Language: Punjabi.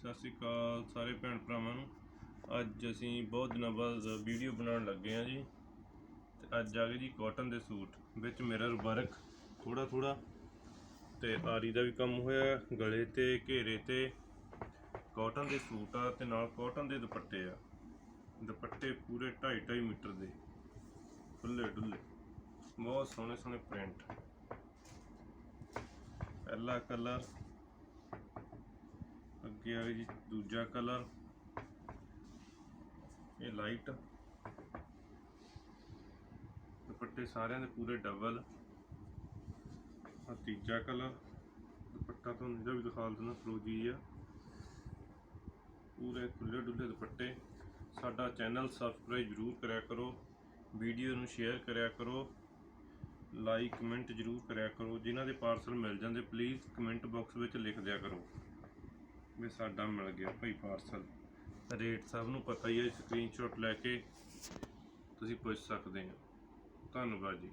ਸਤਿ ਸ਼੍ਰੀ ਅਕਾਲ ਸਾਰੇ ਭੈਣ ਭਰਾਵਾਂ ਨੂੰ। ਅੱਜ ਅਸੀਂ ਬਹੁਤ ਦਿਨਾਂ ਬਾਅਦ ਵੀਡੀਓ ਬਣਾਉਣ ਲੱਗੇ ਹਾਂ ਜੀ। ਤੇ ਅੱਜ ਆ ਗਏ ਜੀ ਕਾਟਨ ਦੇ ਸੂਟ, ਵਿੱਚ ਮਿਰਰ ਵਰਕ ਥੋੜਾ ਥੋੜਾ ਤੇ ਆਰੀ ਦਾ ਵੀ ਕੰਮ ਹੋਇਆ, ਗਲੇ ਤੇ, ਘੇਰੇ ਤੇ। ਕਾਟਨ ਦੇ ਸੂਟ ਆ ਤੇ ਨਾਲ ਕਾਟਨ ਦੇ ਦੁਪੱਟੇ ਆ। ਦੁਪੱਟੇ ਪੂਰੇ 2.5 2.5 ਮੀਟਰ ਦੇ। ਖੁੱਲੇ ਡੁੱਲੇ ਬਹੁਤ ਸੋਹਣੇ ਸੋਹਣੇ ਪ੍ਰਿੰਟ ਪਹਿਲਾ ਕਲਰ ਅੱਗੇ ਆ ਗਿਆ ਜੀ, ਦੂਜਾ ਕਲਰ। ਇਹ ਲਾਈਟ ਦੁਪੱਟੇ ਸਾਰਿਆਂ ਦੇ ਪੂਰੇ ਡਬਲ ਆ ਤੀਜਾ ਕਲਰ। ਦੁਪੱਟਾ ਤੁਹਾਨੂੰ ਇਹਦਾ ਵੀ ਦਿਖਾ ਦਿੰਦਾ ਫਰੋਜੀ ਆ। ਪੂਰੇ ਖੁੱਲੇ ਡੁੱਲੇ ਦੁਪੱਟੇ। ਸਾਡਾ ਚੈਨਲ ਸਬਸਕ੍ਰਾਈਬ ਜ਼ਰੂਰ ਕਰਿਆ ਕਰੋ। ਵੀਡੀਓ ਨੂੰ ਸ਼ੇਅਰ ਕਰਿਆ ਕਰੋ। ਲਾਈਕ ਕਮੈਂਟ ਜ਼ਰੂਰ ਕਰਿਆ ਕਰੋ। ਜਿਨ੍ਹਾਂ ਦੇ ਪਾਰਸਲ ਮਿਲ ਜਾਂਦੇ ਪਲੀਜ਼ ਕਮੈਂਟ ਬਾਕਸ ਵਿੱਚ ਲਿਖ ਦਿਆ ਕਰੋ। ਵੀ ਸਾਡਾ ਮਿਲ ਗਿਆ ਭਾਈ ਪਾਰਸਲ ਰੇਟ ਸਭ ਨੂੰ ਪਤਾ ਹੀ ਹੈ ਸਕਰੀਨਸ਼ਾਟ ਲੈ ਕੇ ਤੁਸੀਂ ਪੁੱਛ ਸਕਦੇ ਹੋ। ਧੰਨਵਾਦ ਜੀ।